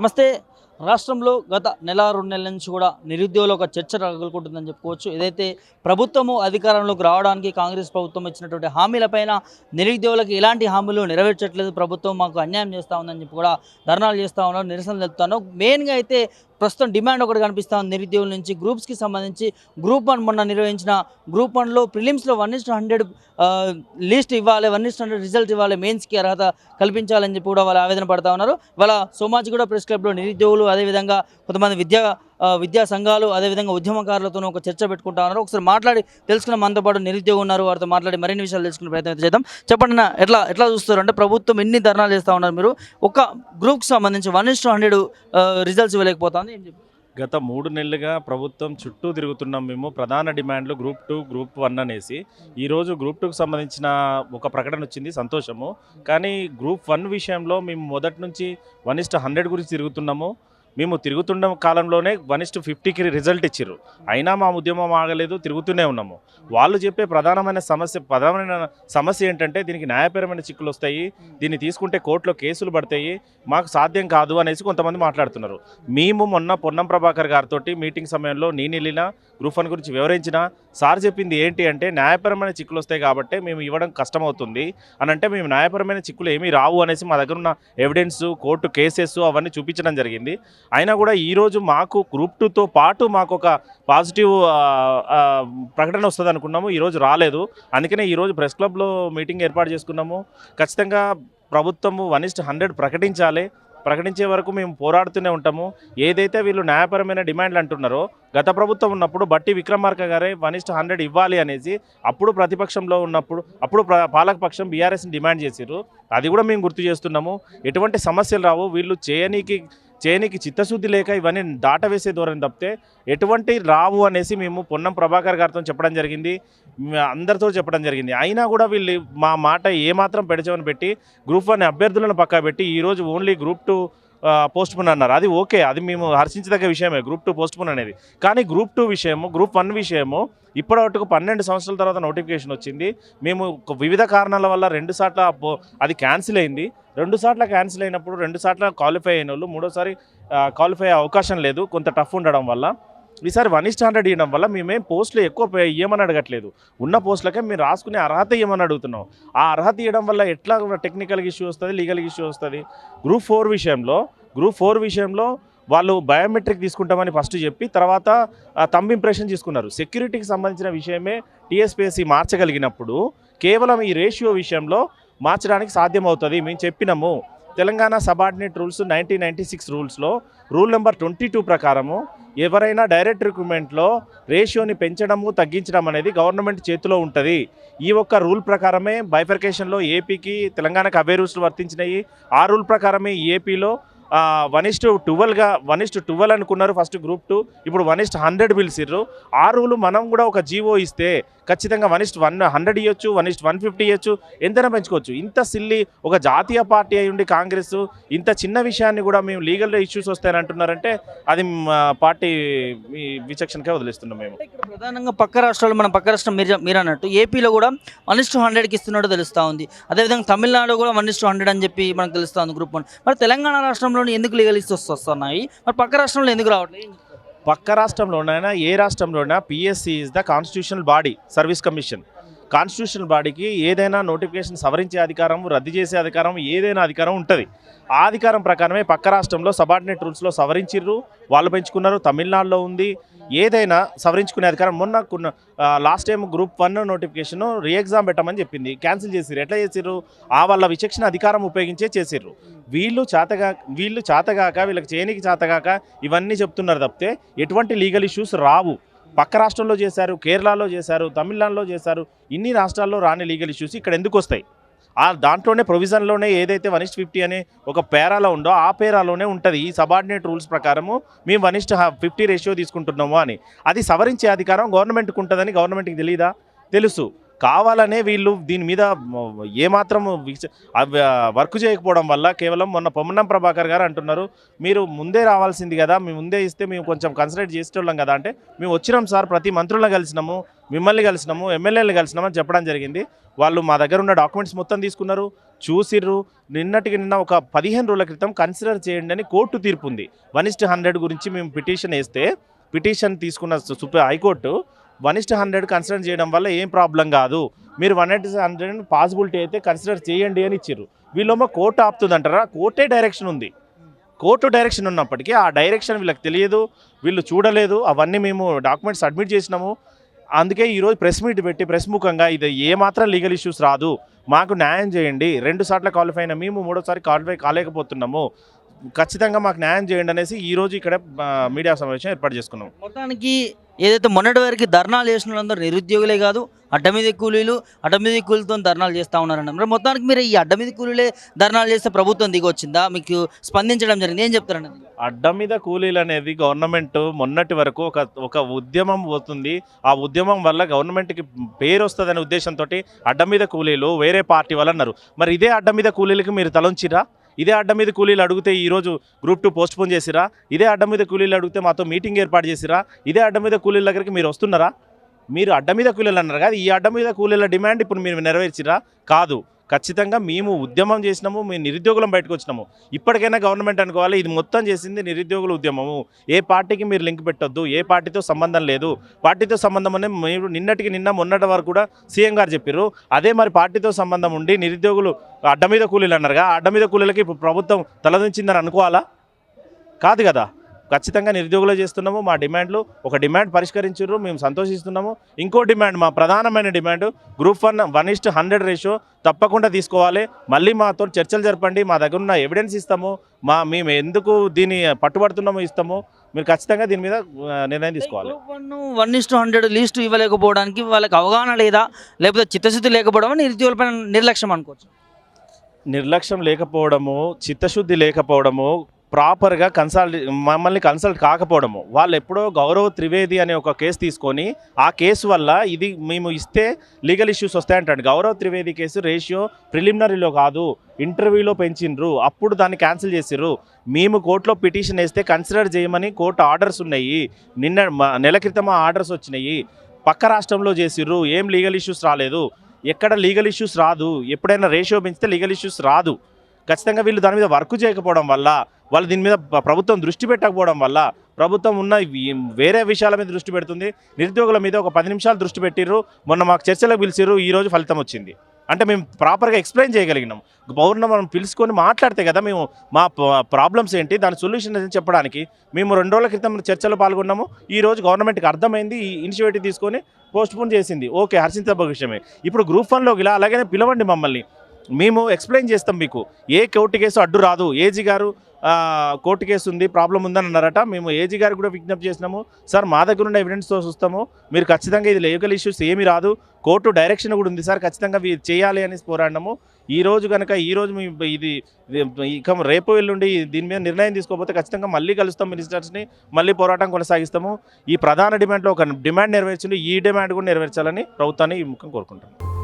నమస్తే. రాష్ట్రంలో గత నెల రెండు నెలల నుంచి కూడా నిరుద్యోగులు ఒక చర్చ రగులుకుంటుందని చెప్పుకోవచ్చు. ఏదైతే ప్రభుత్వము అధికారంలోకి రావడానికి కాంగ్రెస్ ప్రభుత్వం ఇచ్చినటువంటి హామీలపైన నిరుద్యోగులకు ఎలాంటి హామీలు నెరవేర్చట్లేదు. ప్రభుత్వం మాకు అన్యాయం చేస్తూ ఉందని చెప్పి కూడా ధర్నాలు చేస్తూ ఉన్నారు నిరసనలు తెలుపుతాను మెయిన్గా అయితే ప్రస్తుతం డిమాండ్ ఒకటి కనిపిస్తుంది. నిరుద్యోగుల నుంచి గ్రూప్స్కి సంబంధించి. గ్రూప్ వన్ మొన్న నిర్వహించిన గ్రూప్ వన్లో ప్రిలిమ్స్లో one is to hundred list ఇవ్వాలి one is to hundred result ఇవ్వాలి మెయిన్స్కి అర్హత కల్పించాలని చెప్పి కూడా వాళ్ళు ఆవేదన పడతా ఉన్నారు. వాళ్ళ కూడా ప్రెస్ క్లబ్లో నిరుద్యోగులు అదేవిధంగా కొంతమంది విద్యా విద్యా సంఘాలు అదేవిధంగా ఉద్యమకారులతో ఒక చర్చ పెట్టుకుంటా ఉన్నారు. ఒకసారి మాట్లాడి తెలుసుకున్న మనతో పాటు నిరుద్యోగం ఉన్నారు. వారితో మాట్లాడి మరిన్ని విషయాలు తెలుసుకునే ప్రయత్నం అయితే చేద్దాం. చెప్పండి ఎట్లా ఎట్లా చూస్తారు అంటే ప్రభుత్వం ఎన్ని ధర్నాలు చేస్తూ ఉన్నారు మీరు? ఒక గ్రూప్కి సంబంధించి వన్ ఇస్ హండ్రెడ్ రిజల్ట్స్ ఇవ్వలేకపోతుంది. ఏం చెప్పి గత మూడు నెలలుగా ప్రభుత్వం చుట్టూ తిరుగుతున్నాం మేము. ప్రధాన డిమాండ్లు గ్రూప్ టూ గ్రూప్ వన్ అనేసి. ఈరోజు గ్రూప్ టూకి సంబంధించిన ఒక ప్రకటన వచ్చింది సంతోషము. కానీ గ్రూప్ వన్ విషయంలో మేము మొదటి నుంచి వన్ ఇస్ట్ హండ్రెడ్ గురించి తిరుగుతున్నాము. మేము తిరుగుతున్న కాలంలోనే వన్ ఇస్ట్ ఫిఫ్టీకి రిజల్ట్ ఇచ్చిర్రు. అయినా మా ఉద్యమం ఆగలేదు తిరుగుతూనే ఉన్నాము. వాళ్ళు చెప్పే ప్రధానమైన సమస్య ప్రధానమైన సమస్య ఏంటంటే దీనికి న్యాయపరమైన చిక్కులు వస్తాయి దీన్ని తీసుకుంటే కోర్టులో కేసులు పడతాయి మాకు సాధ్యం కాదు అనేసి కొంతమంది మాట్లాడుతున్నారు. మేము మొన్న పొన్నం ప్రభాకర్ గారితో మీటింగ్ సమయంలో నేను వెళ్ళిన గ్రూప్ వన్ గురించి వివరించిన. సార్ చెప్పింది ఏంటి అంటే న్యాయపరమైన చిక్కులు వస్తాయి కాబట్టి మేము ఇవ్వడం కష్టమవుతుంది. అని అంటే మేము న్యాయపరమైన చిక్కులు ఏమీ రావు అనేసి మా దగ్గర ఉన్న ఎవిడెన్స్ కోర్టు కేసెస్ అవన్నీ చూపించడం జరిగింది. అయినా కూడా ఈరోజు మాకు గ్రూప్ టూతో పాటు మాకు ఒక పాజిటివ్ ప్రకటన వస్తుంది అనుకున్నాము. ఈరోజు రాలేదు. అందుకనే ఈరోజు ప్రెస్ క్లబ్లో మీటింగ్ ఏర్పాటు చేసుకున్నాము. ఖచ్చితంగా ప్రభుత్వము వన్ ఇస్ట్ హండ్రెడ్ ప్రకటించాలి. ప్రకటించే వరకు మేము పోరాడుతూనే ఉంటాము. ఏదైతే వీళ్ళు న్యాయపరమైన డిమాండ్లు అంటున్నారో గత ప్రభుత్వం ఉన్నప్పుడు బట్టి విక్రమార్క గారే వన్ ఇస్ట్ హండ్రెడ్ ఇవ్వాలి అనేసి అప్పుడు ప్రతిపక్షంలో ఉన్నప్పుడు అప్పుడు పాలకపక్షం బీఆర్ఎస్ని డిమాండ్ చేశారు అది కూడా మేము గుర్తు చేస్తున్నాము. ఎటువంటి సమస్యలు రావు. వీళ్ళు చేయనీకి చేనికి చిత్తశుద్ధి లేక ఇవన్నీ దాటవేసే ధోరణి తప్పితే ఎటువంటి రావు అనేసి మేము పొన్నం ప్రభాకర్ గారితో చెప్పడం జరిగింది అందరితో చెప్పడం జరిగింది. అయినా కూడా వీళ్ళు మా మాట ఏమాత్రం పెడచమని పెట్టి గ్రూప్ వన్ అభ్యర్థులను పక్కా పెట్టి ఈరోజు only group two postpone అన్నారు. అది ఓకే అది మేము హర్షించదగ్గ విషయమే గ్రూప్ టూ పోస్ట్ పోన్ అనేది. కానీ గ్రూప్ టూ విషయము గ్రూప్ వన్ విషయము ఇప్పటివరకు పన్నెండు సంవత్సరాల తర్వాత నోటిఫికేషన్ వచ్చింది. మేము వివిధ కారణాల వల్ల రెండు సార్ల పో- అది క్యాన్సిల్ అయింది. రెండు సార్లు క్యాన్సిల్ అయినప్పుడు రెండు సార్లు క్వాలిఫై అయిన వాళ్ళు మూడోసారి క్వాలిఫై అయ్యే అవకాశం లేదు. కొంత టఫ్ ఉండడం వల్ల. ఈసారి వన్ ఇస్ట్ హండ్రెడ్ ఇవ్వడం వల్ల మేమేం పోస్టులు ఎక్కువ ఇవ్వమని అడగట్లేదు. ఉన్న పోస్టులకే మీరు రాసుకునే అర్హత ఇవ్వమని అడుగుతున్నాం. ఆ అర్హత ఇవ్వడం వల్ల ఎట్లా టెక్నికల్ ఇష్యూ వస్తుంది లీగల్ ఇష్యూ వస్తుంది. గ్రూప్ ఫోర్ విషయంలో గ్రూప్ ఫోర్ విషయంలో వాళ్ళు బయోమెట్రిక్ తీసుకుంటామని ఫస్ట్ చెప్పి తర్వాత తమ్ ఇంప్రెషన్ తీసుకున్నారు. సెక్యూరిటీకి సంబంధించిన విషయమే టీఎస్పీఎస్సీ మార్చగలిగినప్పుడు కేవలం ఈ రేషియో విషయంలో మార్చడానికి సాధ్యమవుతుంది. మేము చెప్పినాము. Telangana subordinate rules nineteen ninety six రూల్స్లో rule number twenty two ప్రకారము ఎవరైనా డైరెక్ట్ రిక్రూట్మెంట్లో రేషియోని పెంచడము తగ్గించడం అనేది గవర్నమెంట్ చేతిలో ఉంటుంది. ఈ ఒక్క రూల్ ప్రకారమే బైఫర్కేషన్లో ఏపీకి తెలంగాణకు అవే రూల్స్ వర్తించినాయి. ఆ రూల్ ప్రకారమే ఏపీలో వన్ ఇస్ టు ట్వెల్వ్గా వన్ ఇస్ టు ట్వెల్వ్ అనుకున్నారు ఫస్ట్ గ్రూప్ టూ. ఇప్పుడు వన్ ఇస్ట్ హండ్రెడ్ పిలిచిర్రు. ఆ రూలు మనం కూడా ఒక జీవో ఇస్తే ఖచ్చితంగా one is to one hundred ఇవ్వచ్చు one is to one fifty ఇవ్వచ్చు ఎంతైనా పెంచుకోవచ్చు. ఇంత సిల్లి ఒక జాతీయ పార్టీ అయి ఉండి కాంగ్రెస్ ఇంత చిన్న విషయాన్ని కూడా మేము లీగల్ ఇష్యూస్ వస్తాయని అంటున్నారంటే అది పార్టీ ఈ విచక్షణకే వదిలేస్తున్నాం మేము. ఇక్కడ ప్రధానంగా పక్క రాష్ట్రాలు మన పక్క రాష్ట్రం మీరు మీరు అన్నట్టు ఏపీలో కూడా వన్ ఇస్ హండ్రెడ్కి ఇస్తున్నట్టు తెలుస్తూ ఉంది. అదేవిధంగా తమిళనాడు కూడా వన్ ఇస్ హండ్రెడ్ అని చెప్పి మనకు తెలుస్తూ ఉంది గ్రూప్ వన్. మరి తెలంగాణ రాష్ట్రంలో ఎందుకు లీగలిస్ట్ వస్తున్నాయి? మరి పక్క రాష్ట్రంలో ఎందుకు రావట్లేదు? పక్క రాష్ట్రంలోనైనా ఏ రాష్ట్రంలోనైనా PSC is the constitutional body service commission constitutional బాడీకి ఏదైనా నోటిఫికేషన్ సవరించే అధికారం రద్దు చేసే అధికారం ఏదైనా అధికారం ఉంటుంది. ఆ అధికారం ప్రకారమే పక్క రాష్ట్రంలో సబార్డినేట్ రూల్స్లో సవరించిర్రు వాళ్ళు పెంచుకున్నారు తమిళనాడులో ఉంది. ఏదైనా సవరించుకునే అధికారం మొన్న కొన్న last time group one notification reexam పెట్టమని చెప్పింది. క్యాన్సిల్ చేసిర్రు. ఎట్లా చేసిర్రు? ఆ వాళ్ళ విచక్షణ అధికారం ఉపయోగించే చేసిర్రు. వీళ్ళు చేతగా వీళ్ళు చేతగాక వీళ్ళకి చేయనికి చేతగాక ఇవన్నీ చెప్తున్నారు తప్పితే ఎటువంటి లీగల్ ఇష్యూస్ రావు. పక్క రాష్ట్రంలో చేశారు కేరళలో చేశారు తమిళనాడులో చేశారు ఇన్ని రాష్ట్రాల్లో రాని లీగల్ ఇష్యూస్ ఇక్కడ ఎందుకు వస్తాయి? ఆ దాంట్లోనే ప్రొవిజన్లోనే ఏదైతే వన్ ఇస్ట్ ఫిఫ్టీ అనే ఒక పేరాలో ఉందో ఆ పేరాలోనే ఉంటుంది. ఈ సబార్డినేట్ రూల్స్ ప్రకారము మేము వన్ ఇస్ట్ ఫిఫ్టీ రేషియో తీసుకుంటున్నాము అని. అది సవరించే అధికారం గవర్నమెంట్కి ఉంటుందని గవర్నమెంట్కి తెలియదా తెలుసు. కావాలనే వీళ్ళు దీని మీద ఏమాత్రం వర్క్ చేయకపోవడం వల్ల కేవలం మొన్న పొమ్మనం ప్రభాకర్ గారు అంటున్నారు మీరు ముందే రావాల్సింది కదా మేము ముందే ఇస్తే మేము కొంచెం కన్సిడర్ చేసేటోళ్ళం కదా అంటే మేము వచ్చినాం సార్ ప్రతి మంత్రులను కలిసినాము మిమ్మల్ని కలిసినాము ఎమ్మెల్యేలు కలిసినాము చెప్పడం జరిగింది. వాళ్ళు మా దగ్గర ఉన్న డాక్యుమెంట్స్ మొత్తం తీసుకున్నారు చూసిర్రు. నిన్నటికి నిన్న ఒక పదిహేను రోజుల క్రితం కన్సిడర్ చేయండి అని కోర్టు తీర్పు ఉంది. వన్ ఇస్ట్ హండ్రెడ్ గురించి మేము పిటిషన్ వేస్తే పిటిషన్ తీసుకున్న supreme high court one is to hundred consider చేయడం వల్ల ఏం ప్రాబ్లం కాదు. మీరు వన్ ఎయిట్ హండ్రెడ్ పాసిబిలిటీ అయితే కన్సిడర్ చేయండి అని ఇచ్చారు వీళ్ళేమో కోర్టు ఆపుతుందంటారా? కోర్టే డైరెక్షన్ ఉంది. కోర్టు డైరెక్షన్ ఉన్నప్పటికీ ఆ డైరెక్షన్ వీళ్ళకి తెలియదు. వీళ్ళు చూడలేదు. అవన్నీ మేము డాక్యుమెంట్స్ సబ్మిట్ చేసినాము. అందుకే ఈరోజు ప్రెస్ మీట్ పెట్టి ప్రెస్ ముఖంగా ఇది ఏమాత్రం లీగల్ ఇష్యూస్ రాదు. మాకు న్యాయం చేయండి. రెండు సార్లు క్వాలిఫై అయినా మేము మూడోసారి క్వాలిఫై కాలేకపోతున్నాము. ఖచ్చితంగా మాకు న్యాయం చేయండి అనేసి ఈరోజు ఇక్కడ మీడియా సమావేశం ఏర్పాటు చేసుకున్నాం. మొత్తానికి ఏదైతే మొన్నటి వరకు ధర్నాలు చేసిన వాళ్ళందరూ నిరుద్యోగులే కాదు అడ్డమీది కూలీలు అడ్డమీది కూలీతో ధర్నాలు చేస్తూ ఉన్నారండి మరి మొత్తానికి మీరు ఈ అడ్డమీది కూలీలే ధర్నాలు చేస్తే ప్రభుత్వం దిగొచ్చిందా మీకు స్పందించడం జరిగింది. ఏం చెప్తారండి అడ్డం మీద కూలీలు అనేది గవర్నమెంట్ మొన్నటి వరకు ఒక ఒక ఉద్యమం పోతుంది. ఆ ఉద్యమం వల్ల గవర్నమెంట్కి పేరు వస్తుందనే ఉద్దేశంతో అడ్డం మీద కూలీలు వేరే పార్టీ వాళ్ళు అన్నారు మరి ఇదే అడ్డం మీద కూలీలకి మీరు తలంచిరా ఇదే అడ్డం మీద కూలీలు అడిగితే ఈరోజు గ్రూప్ టూ పోస్ట్ పోన్ చేసిరా? ఇదే అడ్డం మీద కూలీలు అడిగితే మాతో మీటింగ్ ఏర్పాటు చేసిరా? ఇదే అడ్డం మీద కూలీల దగ్గరికి మీరు వస్తున్నారా? మీరు అడ్డం మీద కూలీలు అన్నారు కదా ఈ అడ్డం మీద కూలీల డిమాండ్ ఇప్పుడు మీరు నెరవేర్చిరా? కాదు. ఖచ్చితంగా మేము ఉద్యమం చేసినాము మేము నిరుద్యోగులం బయటకు వచ్చినాము. ఇప్పటికైనా గవర్నమెంట్ అనుకోవాలి ఇది మొత్తం చేసింది నిరుద్యోగుల ఉద్యమము. ఏ పార్టీకి మీరు లింక్ పెట్టొద్దు ఏ పార్టీతో సంబంధం లేదు. పార్టీతో సంబంధం అనే మీరు నిన్నటికి నిన్న మొన్నటి వరకు కూడా సీఎం గారు చెప్పారు అదే మరి పార్టీతో సంబంధం ఉండి నిరుద్యోగులు అడ్డ మీద కూలీలు అన్నారుగా అడ్డ మీద కూలీలకి ఇప్పుడు ప్రభుత్వం తలదించిందని అనుకోవాలా? కాదు కదా. ఖచ్చితంగా నిరుద్యోగులు చేస్తున్నాము. మా డిమాండ్లు ఒక డిమాండ్ పరిష్కరించారు మేము సంతోషిస్తున్నాము. ఇంకో డిమాండ్ మా ప్రధానమైన demand group one one is to hundred ratio తప్పకుండా తీసుకోవాలి. మళ్ళీ మాతో చర్చలు జరపండి. మా దగ్గర ఉన్న ఎవిడెన్స్ ఇస్తాము. మా మేము ఎందుకు దీన్ని పట్టుబడుతున్నామో ఇస్తాము. మీరు ఖచ్చితంగా దీని మీద నిర్ణయం తీసుకోవాలి. One one is hundred list ఇవ్వలేకపోవడానికి వాళ్ళకి అవగాహన లేదా లేకపోతే చిత్తశుద్ధి లేకపోవడం నిరుద్యోగులపైన నిర్లక్ష్యం అనుకోవచ్చు. నిర్లక్ష్యం లేకపోవడము చిత్తశుద్ధి లేకపోవడము ప్రాపర్గా కన్సల్ట్ మమ్మల్ని కన్సల్ట్ కాకపోవడము. వాళ్ళు ఎప్పుడో గౌరవ్ త్రివేది అనే ఒక కేసు తీసుకొని ఆ కేసు వల్ల ఇది మేము ఇస్తే లీగల్ ఇష్యూస్ వస్తాయంటాడు. గౌరవ్ త్రివేది కేసు రేషియో ప్రిలిమినరీలో కాదు ఇంటర్వ్యూలో పెంచిండ్రు అప్పుడు దాన్ని క్యాన్సిల్ చేసిర్రు. మేము కోర్టులో పిటిషన్ వేస్తే కన్సిడర్ చేయమని కోర్టు ఆర్డర్స్ ఉన్నాయి. నిన్న నెల క్రితం ఆర్డర్స్ వచ్చినాయి. పక్క రాష్ట్రంలో చేసిర్రు. ఏం లీగల్ ఇష్యూస్ రాలేదు. ఎక్కడ లీగల్ ఇష్యూస్ రాదు. ఎప్పుడైనా రేషియో పెంచితే లీగల్ ఇష్యూస్ రాదు. ఖచ్చితంగా వీళ్ళు దాని మీద వర్క్ చేయకపోవడం వల్ల వాళ్ళు దీని మీద ప్రభుత్వం దృష్టి పెట్టకపోవడం వల్ల ప్రభుత్వం ఉన్న వేరే విషయాల మీద దృష్టి పెడుతుంది. నిరుద్యోగుల మీద ఒక పది నిమిషాలు దృష్టి పెట్టిర్రు. మొన్న మాకు చర్చలకు పిలిచిర్రు. ఈరోజు ఫలితం వచ్చింది. అంటే మేము ప్రాపర్గా ఎక్స్ప్లెయిన్ చేయగలిగినాం. పౌర్ణ మనం పిలుచుకొని మాట్లాడితే కదా మేము మా ప్రాబ్లమ్స్ ఏంటి? దాని సొల్యూషన్ ఏంటి చెప్పడానికి మేము రెండు రోజుల క్రితం చర్చలో పాల్గొన్నాము. ఈ రోజు గవర్నమెంట్కి అర్థమైంది. ఈ ఇనిషియేటివ్ తీసుకొని పోస్ట్పోన్ చేసింది. ఓకే హర్షించబ విషయమే. ఇప్పుడు గ్రూప్ వన్లోకి ఇలా అలాగనే పిలవండి మమ్మల్ని. మేము ఎక్స్ప్లెయిన్ చేస్తాం మీకు. ఏ కోర్టు కేసు అడ్డు రాదు. ఏజీ గారు కోర్టు కేసు ఉంది ప్రాబ్లం ఉందని అన్నారట. మేము ఏజీ గారికి కూడా విజ్ఞప్తి చేసినాము. సార్ మా దగ్గర ఉన్న ఎవిడెన్స్తో చూస్తాము. మీరు ఖచ్చితంగా ఇది లీగల్ ఇష్యూస్ ఏమీ రాదు. కోర్టు డైరెక్షన్ కూడా ఉంది సార్ ఖచ్చితంగా చేయాలి అని పోరాడినాము. ఈ రోజు కనుక ఈ రోజు మీ ఇది ఇక రేపు ఎల్లుండి దీని మీద నిర్ణయం తీసుకోకపోతే ఖచ్చితంగా మళ్ళీ కలుస్తాం మినిస్టర్స్ని. మళ్ళీ పోరాటం కొనసాగిస్తాము. ఈ ప్రధాన డిమాండ్లో ఒక డిమాండ్ నెరవేర్చింది. ఈ డిమాండ్ కూడా నెరవేర్చాలని ప్రభుత్వాన్ని ఈ ముఖం కోరుకుంటాను